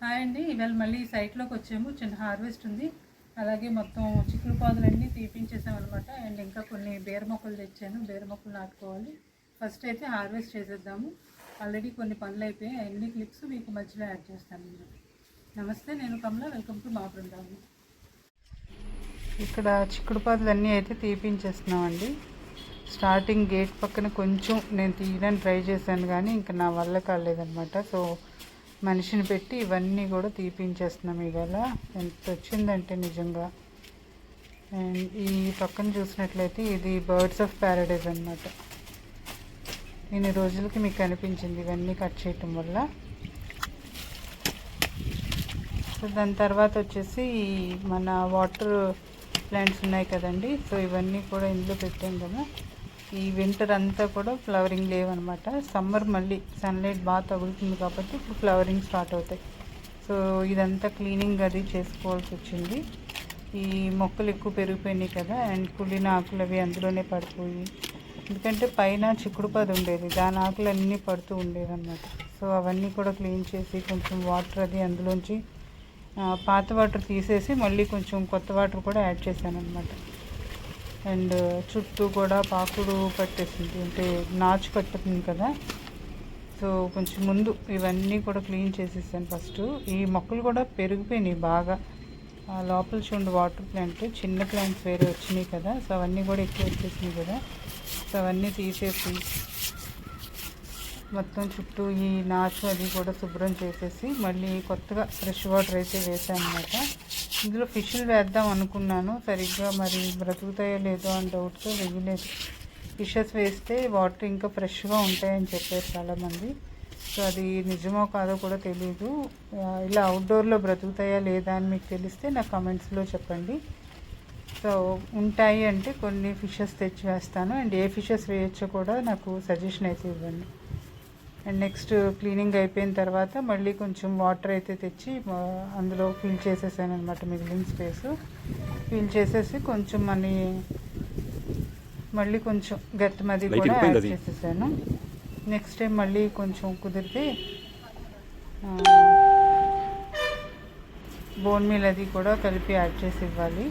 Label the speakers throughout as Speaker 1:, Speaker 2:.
Speaker 1: Hi అండి. ఇవాళ మళ్ళీ ఈ సైట్లోకి వచ్చాము. చిన్న హార్వెస్ట్ ఉంది. అలాగే మొత్తం చిక్కుడు పాదులన్నీ తీపించేసాం అనమాట అండ్ ఇంకా కొన్ని బీర మొక్కలు తెచ్చాను. బీర మొక్కలు నాటుకోవాలి. ఫస్ట్ అయితే హార్వెస్ట్ చేసేద్దాము. ఆల్రెడీ కొన్ని పనులు అయిపోయాయి. అన్ని క్లిప్స్ మీకు మధ్యలో యాడ్ చేస్తాను నమస్తే నేను కమల. వెల్కమ్ టు మా బృందాము ఇక్కడ చిక్కుడు పాదులు అన్నీ అయితే తీపించేస్తున్నామండి. స్టార్టింగ్ గేట్ పక్కన కొంచెం నేను తీయడానికి ట్రై చేశాను కానీ ఇంకా నా వల్ల కాలేదనమాట సో మనిషిని పెట్టి ఇవన్నీ కూడా తీపించేస్తున్నాం ఇవాళ. ఎంత వచ్చిందంటే నిజంగా. అండ్ ఈ పక్కన చూసినట్లయితే ఇది బర్డ్స్ ఆఫ్ ప్యారడైజ్ అనమాట ఇన్ని రోజులకి మీకు అనిపించింది ఇవన్నీ కట్ చేయటం వల్ల. సో దాని తర్వాత వచ్చేసి మన వాటర్ ప్లాంట్స్ ఉన్నాయి కదండి. సో ఇవన్నీ కూడా ఇందులో పెట్టాం కదా. ఈ వింటర్ అంతా కూడా ఫ్లవరింగ్ లేవన్నమాట. సమ్మర్ మళ్ళీ సన్లైట్ బాగా తగులుతుంది కాబట్టి ఇప్పుడు ఫ్లవరింగ్ స్టార్ట్ అవుతాయి. సో ఇదంతా క్లీనింగ్ అది చేసుకోవాల్సి వచ్చింది. ఈ మొక్కలు ఎక్కువ పెరిగిపోయినాయి కదా అండ్ కుళ్ళిన ఆకులు అవి అందులోనే పడిపోయి. ఎందుకంటే పైన చిక్కుడు పది ఉండేది దాని ఆకులు అన్నీ పడుతూ ఉండేది అన్నమాట సో అవన్నీ కూడా క్లీన్ చేసి కొంచెం వాటర్ అది అందులోంచి పాత వాటర్ తీసేసి మళ్ళీ కొంచెం కొత్త వాటర్ కూడా యాడ్ చేశాను అనమాట అండ్ చుట్టూ కూడా పాకుడు పట్టేసింది అంటే నాచు పట్టుతుంది కదా. సో కొంచెం ముందు ఇవన్నీ కూడా క్లీన్ చేసేసాను ఫస్ట్. ఈ మొక్కలు కూడా పెరిగిపోయినాయి బాగా. ఆ లోపల చూడండి వాటర్ ప్లాంట్. చిన్న ప్లాంట్స్ వేరే వచ్చినాయి కదా. సో అవన్నీ కూడా ఎక్కువ వచ్చేసినాయి కదా. సో అవన్నీ తీసేసి మొత్తం చుట్టూ ఈ నాచు అది కూడా శుభ్రం చేసేసి మళ్ళీ కొత్తగా ఫ్రెష్ వాటర్ అయితే వేసాను అనమాట ఇందులో ఫిష్లు వేద్దాం అనుకున్నాను. సరిగ్గా మరి బ్రతుకుతాయో లేదో అని డౌట్తో వెయ్యలేదు. ఫిషెస్ వేస్తే వాటర్ ఇంకా ఫ్రెష్గా ఉంటాయని చెప్పారు చాలామంది. సో అది నిజమో కాదో కూడా తెలియదు ఇలా అవుట్డోర్లో బ్రతుకుతాయా లేదా అని మీకు తెలిస్తే నా కమెంట్స్లో చెప్పండి. సో ఉంటాయి అంటే కొన్ని ఫిషెస్ తెచ్చి వేస్తాను. అండ్ ఏ ఫిషెస్ వేయచ్చో కూడా నాకు సజెషన్ అయితే ఇవ్వండి. అండ్ నెక్స్ట్ క్లీనింగ్ అయిపోయిన తర్వాత మళ్ళీ కొంచెం వాటర్ అయితే తెచ్చి అందులో ఫిల్ చేసేసాను అనమాట మిగిలిన స్పేస్ ఫిల్ చేసేసి కొంచెం మనీ మళ్ళీ కొంచెం గత్తమది కూడా యాడ్. చేసేసాను. నెక్స్ట్ టైం మళ్ళీ కొంచెం కుదిరితే బోన్ మీల్ అది కూడా కలిపి యాడ్ చేసి ఇవ్వాలి.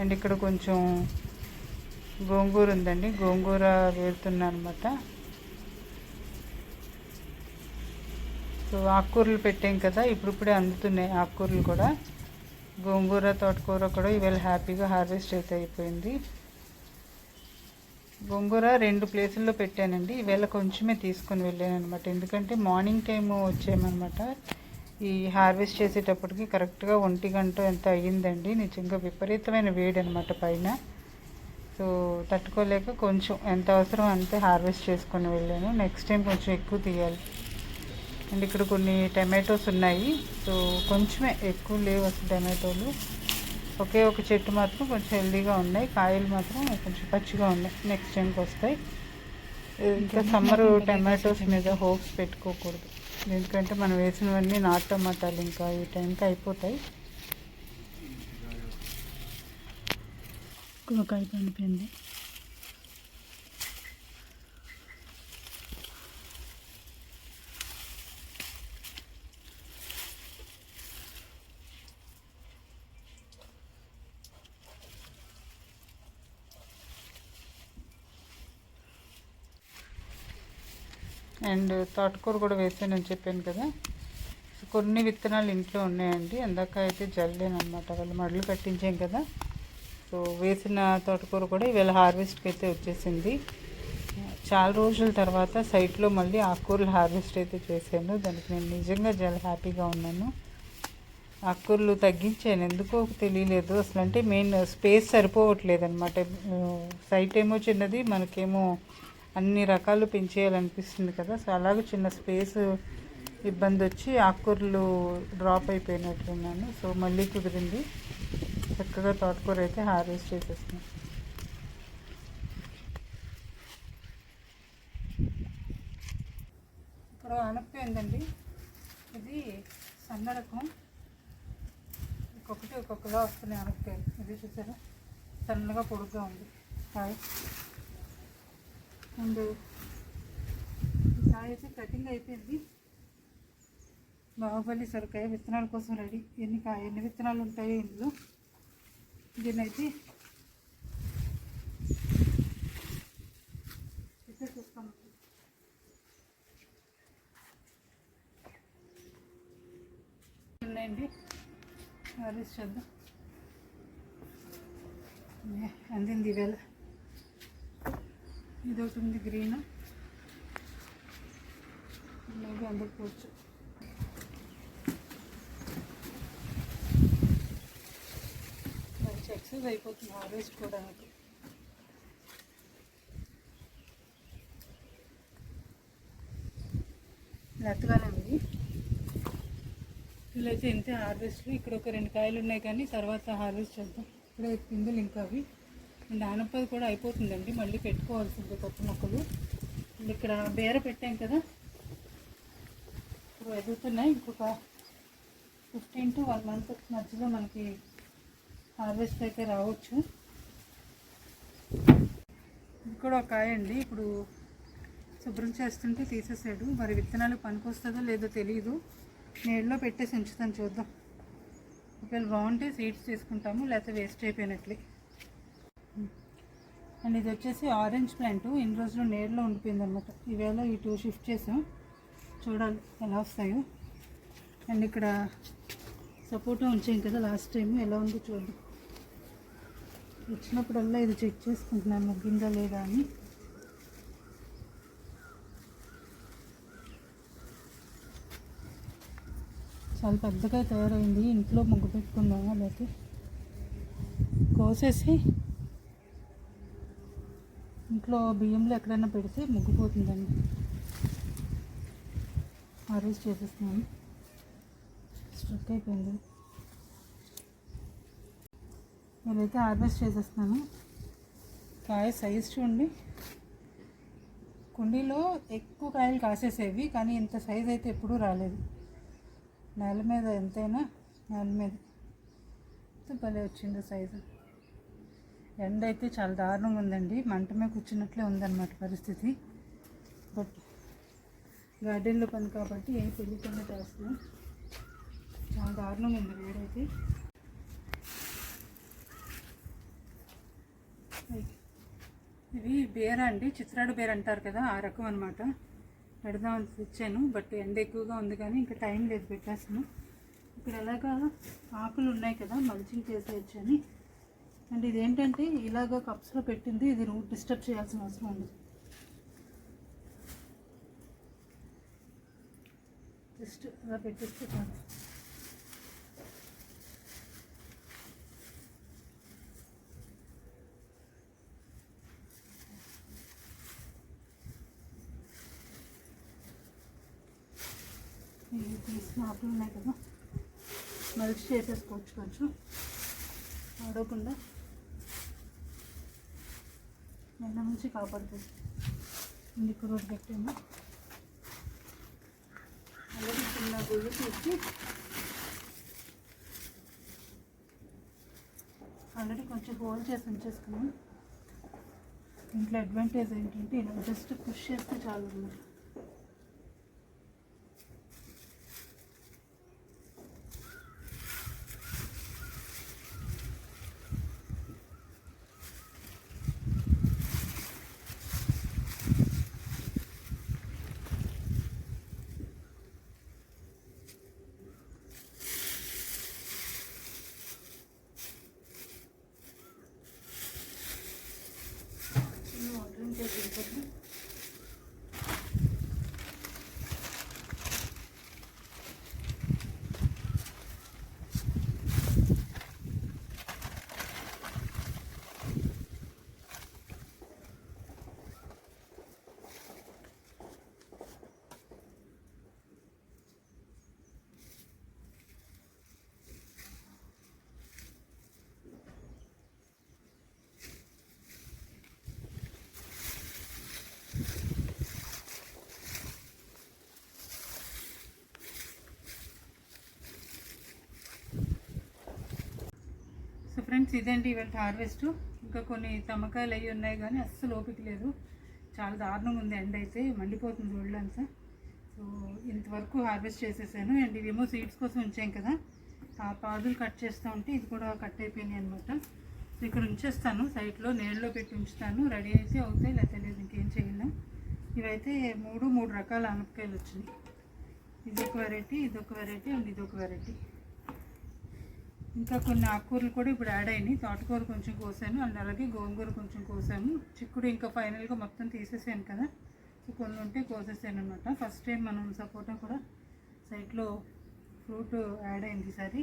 Speaker 1: అండ్ ఇక్కడ కొంచెం గోంగూర ఉందండి గోంగూర వేరుతున్నా అనమాట సో ఆకుకూరలు పెట్టాం కదా ఇప్పుడిప్పుడే అందుతున్నాయి ఆకుకూరలు కూడా. గోంగూర తోటకూర కూడా ఇవాళ హ్యాపీగా హార్వెస్ట్ అయితే అయిపోయింది. గోంగూర రెండు ప్లేసుల్లో పెట్టానండి. ఈవేళ కొంచెమే తీసుకొని వెళ్ళాను అనమాట ఎందుకంటే మార్నింగ్ టైం వచ్చామన్నమాట. ఈ హార్వెస్ట్ చేసేటప్పటికి కరెక్ట్గా ఒంటి గంట ఎంత అయ్యిందండి. నిజంగా విపరీతమైన వేడి అనమాట పైన. సో తట్టుకోలేక కొంచెం ఎంత అవసరం అంతే హార్వెస్ట్ చేసుకొని వెళ్ళాను. నెక్స్ట్ టైం కొంచెం ఎక్కువ తీయాలి. అండ్ ఇక్కడ కొన్ని టమాటోస్ ఉన్నాయి. సో కొంచెమే ఎక్కువ లేవు అసలు టమాటోలు. ఒకే ఒక చెట్టు మాత్రం కొంచెం హెల్దీగా ఉన్నాయి. కాయలు మాత్రం కొంచెం పచ్చిగా ఉన్నాయి. నెక్స్ట్ టైంకి వస్తాయి. ఇంకా సమ్మర్ టమాటోస్ మీద హోప్స్ పెట్టుకోకూడదు. ఎందుకంటే మనం వేసినవన్నీ నాటు టమాటాలు ఇంకా ఈ టైంకి అయిపోతాయి. ఒక అయిపోయింది అండ్ తోటకూర కూడా వేసానని చెప్పాను కదా. కొన్ని విత్తనాలు ఇంట్లో ఉన్నాయండి. అందాక అయితే జల్లేనమాట అనమాట వాళ్ళు మడులు కట్టించాం కదా. సో వేసిన తోటకూర కూడా ఇవాళ హార్వెస్ట్కి అయితే వచ్చేసింది. చాలా రోజుల తర్వాత సైట్లో మళ్ళీ ఆకుకూరలు హార్వెస్ట్ అయితే చేశాను. దానికి నేను నిజంగా చాలా హ్యాపీగా ఉన్నాను. ఆకుకూరలు తగ్గించాను. ఎందుకో తెలియలేదు. అసలు అంటే మెయిన్ స్పేస్ సరిపోవట్లేదు అనమాట సైట్ ఏమో చిన్నది మనకేమో అన్ని రకాలు పెంచేయాలనిపిస్తుంది కదా. సో అలాగే చిన్న స్పేస్ ఇబ్బంది వచ్చి ఆకుకూరలు డ్రాప్ అయిపోయినట్లున్నాను సో మళ్ళీ కుదిరింది. చక్కగా తోటకూర అయితే హార్వెస్ట్ చేసేస్తున్నాను ఇప్పుడు అనకపోయిందండి ఇది సన్న రకం. ఒక్కొక్కటి ఒక్కొక్కలా వస్తున్నాయి అనపకాయలు ఇది చూసారా? సన్నగా పొడుగ్గా ఉంది. హాయ్. అండ్ ఈ కాయ అయితే కటింగ్ అయిపోయింది. బాహుబలి సొరకాయ విత్తనాల కోసం రెడీ. ఎన్ని కా ఎన్ని విత్తనాలు ఉంటాయో ఇందులో. దీన్నైతే ఇట్లా చూస్తాం. ఉన్నాయండి హార్వెస్ట్ చేద్దాం. అందింది ఈవేళ ఇది ఒకటి ఉంది గ్రీన్. మేబీ అందకపోవచ్చు. మంచి ఎక్సైజ్ అయిపోతుంది హార్వెస్ట్ కూడా నాకు లేతగానే ఉంది. వీళ్ళైతే ఇంతే హార్వెస్ట్ ఇక్కడ ఒక రెండు కాయలు ఉన్నాయి కానీ తర్వాత హార్వెస్ట్ చేద్దాం. ఇక్కడ పిందులు ఇంకా అవి. అండ్ ఆనపది కూడా అయిపోతుందండి. మళ్ళీ పెట్టుకోవాల్సింది కొత్త మొక్కలు. ఇక్కడ బేర పెట్టాం కదా. ఇప్పుడు ఎదుగుతున్నాయి. ఇంకొక ఫిఫ్టీన్ టు వన్ మంత్ మధ్యలో మనకి హార్వెస్ట్ అయితే రావచ్చు. ఇది కూడా ఒక కాయ అండి. ఇప్పుడు శుభ్రం చేస్తుంటే తీసేసాడు. మరి విత్తనాలు పనికొస్తుందో లేదో తెలియదు నీళ్ళలో పెట్టేసి ఉంచుతాను. చూద్దాం. ఒకవేళ బాగుంటే సీడ్స్ తీసుకుంటాము లేకపోతే వేస్ట్ అయిపోయినట్లే. అండ్ ఇది వచ్చేసి ఆరెంజ్ ప్లాంట్. ఇన్ని రోజులు నేరులో ఉండిపోయింది అనమాట ఈవేళ ఈ టూ షిఫ్ట్ చేసాం. చూడాలి ఎలా వస్తాయో. అండ్ ఇక్కడ సపోటా ఉంచాం కదా లాస్ట్ టైం ఎలా ఉందో చూద్దాం. వచ్చినప్పుడల్లా ఇది చెక్ చేసుకుంటున్నాను. ముగ్గిందా లేదా అని. చాలా పెద్దగా తయారైంది. ఇంట్లో ముగ్గు పెట్టుకుందామా లేకపోతే కోసేసి ఇంట్లో బియ్యంలో ఎక్కడైనా పెడితే ముగ్గిపోతుందండి. హార్వెస్ట్ చేసేస్తున్నాను. స్ట్రక్ అయిపోయింది. నేనైతే హార్వెస్ట్ చేసేస్తున్నాను. కాయ సైజ్ చూడండి. కుండీలో ఎక్కువ కాయలు కాసేసేవి కానీ ఇంత సైజ్ అయితే ఎప్పుడూ రాలేదు. నేల మీద ఎంతైనా నేల మీద. భలే వచ్చింది సైజు. ఎండ అయితే చాలా దారుణంగా ఉందండి. మంట మీద కూర్చున్నట్లే ఉందన్నమాట పరిస్థితి. బట్ గార్డెన్లో పని కాబట్టి ఏం తెలియకుండా చేస్తున్నాం. చాలా దారుణంగా ఉంది వేడైతే ఇవి బేర అండి. చిత్రాడు బేర అంటారు కదా ఆ రకం అనమాట పెడదామని తెచ్చాను బట్ ఎండ ఎక్కువగా ఉంది కానీ ఇంకా టైం లేదు పెట్టేస్తాను. ఇక్కడ ఎలాగా ఆకులు ఉన్నాయి కదా మల్చింగ్ చేసేయచ్చు అని అండ్ ఇదేంటంటే ఇలాగ కప్స్లో పెట్టింది ఇది రూట్ డిస్టర్బ్ చేయాల్సిన అవసరం ఉంది. జస్ట్ అలా పెట్టేస్తే చాలు. ఇవి తీసిన ఆకులు ఉన్నాయి కదా మలిచి చేసేసుకోవచ్చు కొంచెం. ఆడకుండా ఎండ నుంచి కాపాడుతుంది. ఇందుకు రోడ్డు పెట్టాము. అలాగే చిన్న గుళ్ళు తీసి ఆల్రెడీ కొంచెం హోల్ చేసి ఉంచేసుకున్నాం. ఇంట్లో అడ్వాంటేజ్ ఏంటంటే ఇలా జస్ట్ పుష్ చేస్తే చాలు అన్నమాట చిన్న వాటరింగ్ చేసి వెళ్ళిపోతుంది సో ఫ్రెండ్స్ ఇదండి ఇవాళ హార్వెస్ట్? ఇంకా కొన్ని తమ్మకాయలు అవి ఉన్నాయి కానీ అస్సలు ఓపిక లేదు. చాలా దారుణంగా ఉంది ఎండ అయితే మండిపోతుంది ఒళ్ళంతా సో సో ఇంతవరకు హార్వెస్ట్ చేసేసాను. అండ్ ఇవేమో సీడ్స్ కోసం ఉంచాం కదా. ఆ పాదులు కట్ చేస్తూ ఉంటే ఇది కూడా కట్ అయిపోయినాయి అనమాట సో ఇక్కడ ఉంచేస్తాను. సైట్లో నీళ్ళలో పెట్టి ఉంచుతాను. రెడీ అయితే అవుతాయి లేకపోతే లేదు ఇంకేం చేయలేం. ఇవైతే మూడు మూడు రకాల ఆనపకాయలు వచ్చినాయి. ఇది ఒక వెరైటీ ఇది ఒక వెరైటీ అండ్ ఇదొక వెరైటీ. ఇంకా కొన్ని ఆకుకూరలు కూడా ఇప్పుడు యాడ్ అయినాయి. తోటకూర కొంచెం కోసాను. అండ్ అలాగే గోంగూర కొంచెం కోసాము. చిక్కుడు ఇంకా ఫైనల్గా మొత్తం తీసేసాను కదా. సో కొన్ని ఉంటే కోసేసాను అనమాట ఫస్ట్ టైం మనం సపోటా కూడా సైట్లో ఫ్రూట్ యాడ్ అయింది ఈసారి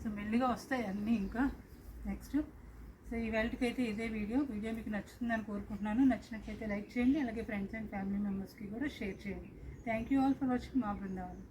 Speaker 1: సో మెల్లిగా వస్తాయి అన్నీ ఇంకా. నెక్స్ట్ సో ఈ అయితే ఇదే వీడియో. వీడియో మీకు నచ్చుతుందని కోరుకుంటున్నాను. నచ్చినట్లయితే లైక్ చేయండి. అలాగే ఫ్రెండ్స్ అండ్ ఫ్యామిలీ మెంబర్స్కి కూడా షేర్ చేయండి. Thank you all for watching మా బృందావనం.